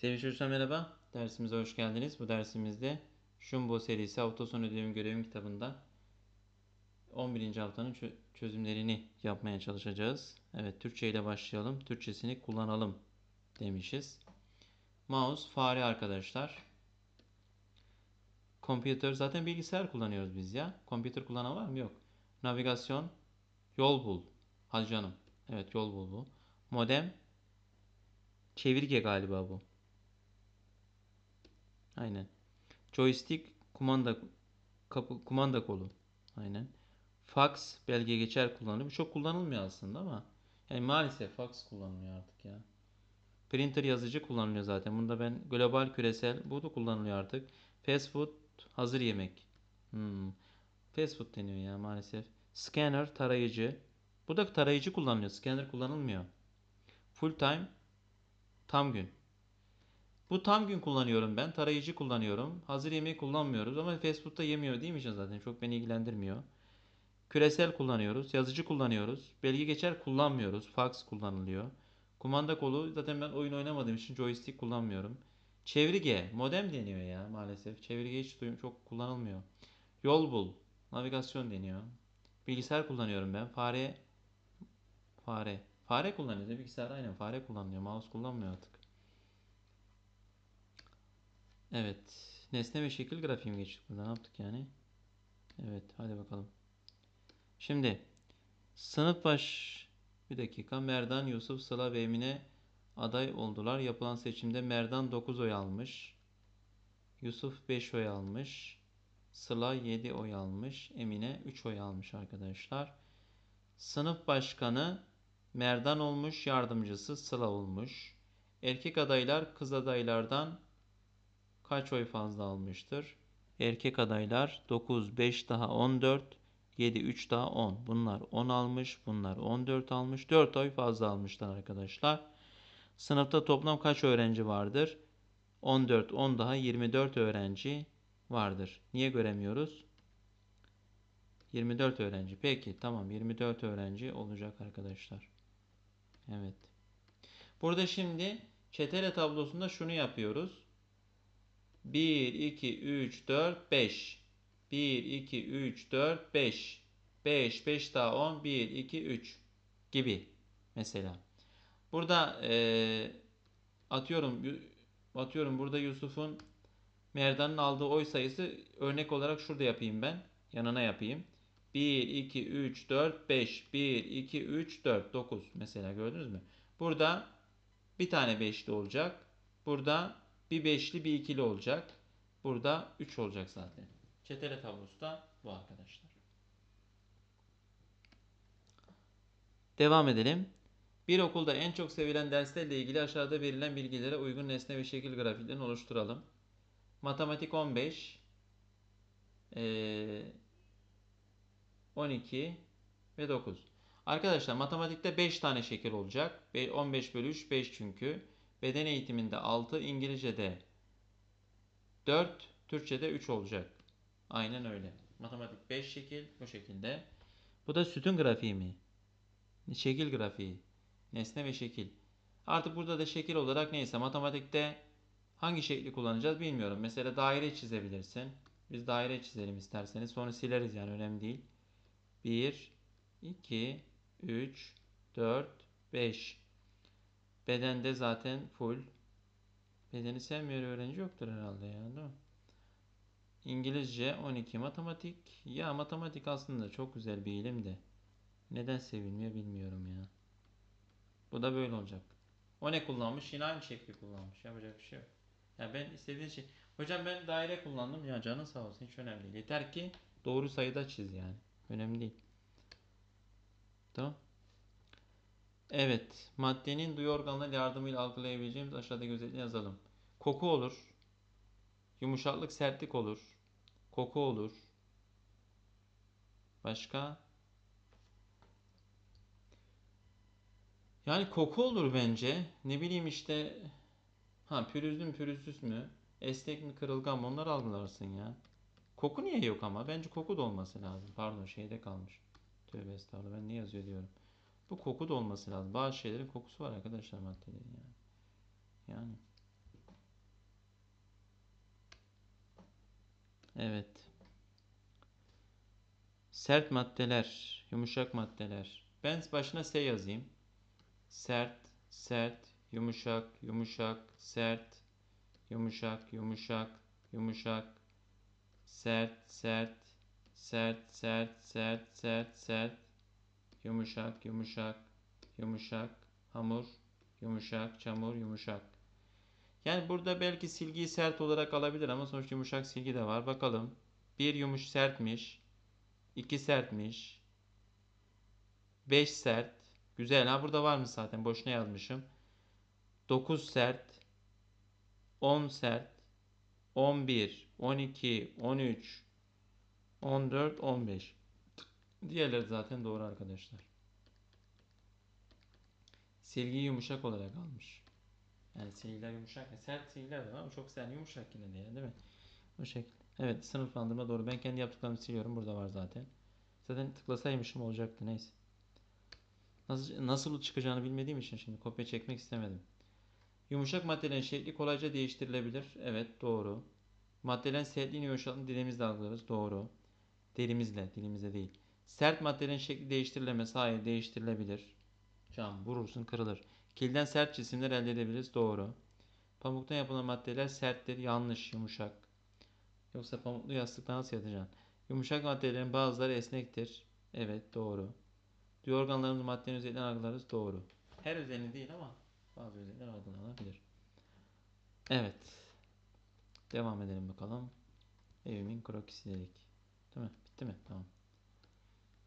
Sevgili çocuklar merhaba. Dersimize hoş geldiniz. Bu dersimizde Jumbo serisi hafta sonu ödevim görevim kitabında 11. haftanın çö- çözümlerini yapmaya çalışacağız. Evet Türkçe ile başlayalım. Türkçesini kullanalım demişiz. Mouse fare arkadaşlar. Computer zaten bilgisayar kullanıyoruz biz ya. Computer kullanan var mı? Yok. Navigasyon yol bul. Hadi canım. Evet yol bul bu. Modem çevirge galiba bu. Aynen. Joystick kumanda kapı kumanda kolu. Aynen. Fax belge geçer kullanılıyor. Bu çok kullanılmıyor aslında ama yani maalesef fax kullanılıyor artık ya. Printer yazıcı kullanılıyor zaten. Bunda ben global küresel bu da kullanılıyor artık. Fast food hazır yemek. Hmm. Fast food deniyor ya maalesef. Scanner tarayıcı. Burada tarayıcı kullanılıyor. Scanner kullanılmıyor. Full time tam gün. Bu tam gün kullanıyorum ben. Tarayıcı kullanıyorum. Hazır yemeği kullanmıyoruz ama fast yemiyor değil mi zaten? Çok beni ilgilendirmiyor. Küresel kullanıyoruz. Yazıcı kullanıyoruz. Belge geçer kullanmıyoruz. Fax kullanılıyor. Kumanda kolu zaten ben oyun oynamadığım için joystick kullanmıyorum. Çevirge. Modem deniyor ya maalesef. Çevirge hiç duyum çok kullanılmıyor. Yol bul. Navigasyon deniyor. Bilgisayar kullanıyorum ben. Fare. Fare. Fare kullanıyoruz. Bilgisayar aynen fare kullanılıyor. Mouse kullanmıyor artık. Evet. Nesne ve şekil grafiği geçtik burada? Ne yaptık yani? Evet. Hadi bakalım. Şimdi sınıf baş bir dakika. Merdan, Yusuf, Sıla ve Emine aday oldular. Yapılan seçimde Merdan 9 oy almış. Yusuf 5 oy almış. Sıla 7 oy almış. Emine 3 oy almış arkadaşlar. Sınıf başkanı Merdan olmuş. Yardımcısı Sıla olmuş. Erkek adaylar kız adaylardan kaç oy fazla almıştır? Erkek adaylar 9, 5 daha 14, 7, 3 daha 10. Bunlar 10 almış, bunlar 14 almış. 4 oy fazla almışlar arkadaşlar. Sınıfta toplam kaç öğrenci vardır? 14, 10 daha 24 öğrenci vardır. Niye göremiyoruz? 24 öğrenci. Peki tamam 24 öğrenci olacak arkadaşlar. Evet. Burada şimdi çetele tablosunda şunu yapıyoruz. 1, 2, 3, 4, 5. 1, 2, 3, 4, 5. 5, 5 daha 10, 1, 2, 3 gibi mesela. Burada eee, atıyorum atıyorum burada Yusuf'un Merdan'ın aldığı oy sayısı örnek olarak şurada yapayım ben. Yanına yapayım. 1, 2, 3, 4, 5. 1, 2, 3, 4, 9 mesela gördünüz mü? Burada bir tane beşli olacak. Burada bir beşli bir ikili olacak. Burada 3 olacak zaten. Çetele tablosu da bu arkadaşlar. Devam edelim. Bir okulda en çok sevilen derslerle ilgili aşağıda verilen bilgilere uygun nesne ve şekil grafiklerini oluşturalım. Matematik 15, eee, 12 ve 9. Arkadaşlar matematikte 5 tane şekil olacak. Be- 15 bölü 3 5 çünkü. Beden eğitiminde 6, İngilizce'de 4, Türkçe'de 3 olacak. Aynen öyle. Matematik 5 şekil bu şekilde. Bu da sütun grafiği mi? Şekil grafiği. Nesne ve şekil. Artık burada da şekil olarak neyse matematikte hangi şekli kullanacağız bilmiyorum. Mesela daire çizebilirsin. Biz daire çizelim isterseniz. Sonra sileriz yani önemli değil. 1, 2, 3, 4, 5. Bedende zaten full. Bedeni sevmeyen öğrenci yoktur herhalde ya değil mi? İngilizce 12 matematik. Ya matematik aslında çok güzel bir ilim de. Neden sevilmiyor bilmiyorum ya. Bu da böyle olacak. O ne kullanmış? Yine aynı şekli kullanmış. Yapacak bir şey yok. Ya ben istediğim şey. Hocam ben daire kullandım. Ya canın sağ olsun. Hiç önemli değil. Yeter ki doğru sayıda çiz yani. Önemli değil. Tamam. Evet. Maddenin duyu organları yardımıyla algılayabileceğimiz aşağıdaki özellikleri yazalım. Koku olur. Yumuşaklık, sertlik olur. Koku olur. Başka? Yani koku olur bence. Ne bileyim işte. Ha pürüzlü mü pürüzsüz mü? Esnek mi kırılgan mı? Onları algılarsın ya. Koku niye yok ama? Bence koku da olması lazım. Pardon şeyde kalmış. Tövbe estağfurullah ben ne yazıyor diyorum. Bu koku da olması lazım. Bazı şeylerin kokusu var arkadaşlar maddede yani. Yani. Evet. Sert maddeler, yumuşak maddeler. Ben başına S yazayım. Sert, sert, yumuşak, yumuşak, sert, yumuşak, yumuşak, yumuşak, sert, sert, sert, sert, sert, sert, sert, yumuşak, yumuşak, yumuşak, hamur, yumuşak, çamur, yumuşak. Yani burada belki silgiyi sert olarak alabilir ama sonuçta yumuşak silgi de var. Bakalım. Bir yumuş sertmiş. 2 sertmiş. 5 sert. Güzel. Ha burada var mı zaten? Boşuna yazmışım. 9 sert. 10 sert. 11, 12, 13, 14, 15. Diğerleri zaten doğru arkadaşlar. Silgiyi yumuşak olarak almış. Yani silgiler yumuşak. Sert silgiler de var ama çok sert yumuşak yine de yani değil mi? O şekilde. Evet sınıflandırma doğru. Ben kendi yaptıklarımı siliyorum. Burada var zaten. Zaten tıklasaymışım olacaktı. Neyse. Nasıl, nasıl çıkacağını bilmediğim için şimdi kopya çekmek istemedim. Yumuşak maddelerin şekli kolayca değiştirilebilir. Evet doğru. Maddelerin sertliğini yumuşaklığını dilimizle algılarız. Doğru. Dilimizle, dilimizle değil. Sert maddelerin şekli değiştirilemez. Hayır değiştirilebilir. Cam vurursun kırılır. Kilden sert cisimler elde edebiliriz. Doğru. Pamuktan yapılan maddeler serttir. Yanlış. Yumuşak. Yoksa pamuklu yastıkta nasıl yatacaksın? Yumuşak maddelerin bazıları esnektir. Evet doğru. Duyu maddenin özelliklerini algılarız. Doğru. Her özelliği değil ama bazı özellikler algılanabilir. Evet. Devam edelim bakalım. Evimin krokisi dedik. Değil mi? Bitti mi? Tamam.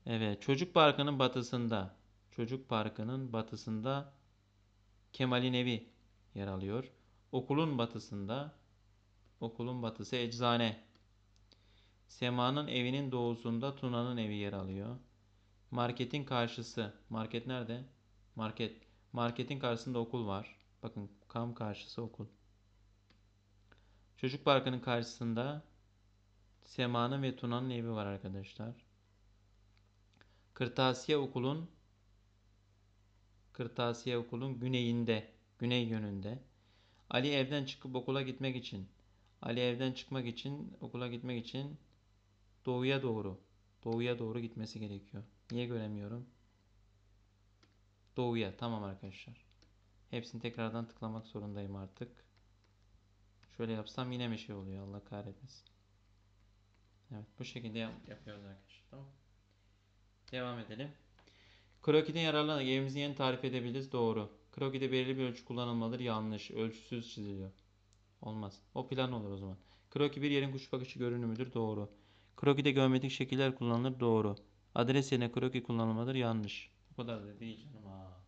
Evet. Çocuk parkının batısında. Çocuk parkının batısında Kemal'in evi yer alıyor. Okulun batısında okulun batısı eczane. Sema'nın evinin doğusunda Tuna'nın evi yer alıyor. Marketin karşısı. Market nerede? Market. Marketin karşısında okul var. Bakın kam karşısı okul. Çocuk parkının karşısında Sema'nın ve Tuna'nın evi var arkadaşlar. Kırtasiye okulun Kırtasiye okulun güneyinde, güney yönünde. Ali evden çıkıp okula gitmek için Ali evden çıkmak için, okula gitmek için doğuya doğru, doğuya doğru gitmesi gerekiyor. Niye göremiyorum? Doğuya. Tamam arkadaşlar. Hepsini tekrardan tıklamak zorundayım artık. Şöyle yapsam yine bir şey oluyor. Allah kahretmesin. Evet bu şekilde yap- yapıyoruz arkadaşlar. Tamam. Devam edelim. Krokiden yararlanarak evimizi yeni tarif edebiliriz. Doğru. Krokide belirli bir ölçü kullanılmalıdır. Yanlış. Ölçüsüz çiziliyor. Olmaz. O plan olur o zaman. Kroki bir yerin kuş bakışı görünümüdür. Doğru. Krokide geometrik şekiller kullanılır. Doğru. Adres yerine kroki kullanılmalıdır. Yanlış. Bu kadar da değil canım ha.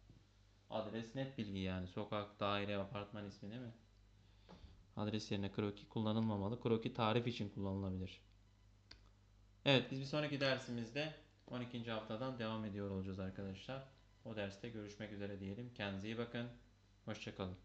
Adres net bilgi yani. Sokak, daire, apartman ismi değil mi? Adres yerine kroki kullanılmamalı. Kroki tarif için kullanılabilir. Evet biz bir sonraki dersimizde 12. haftadan devam ediyor olacağız arkadaşlar. O derste görüşmek üzere diyelim. Kendinize iyi bakın. Hoşçakalın.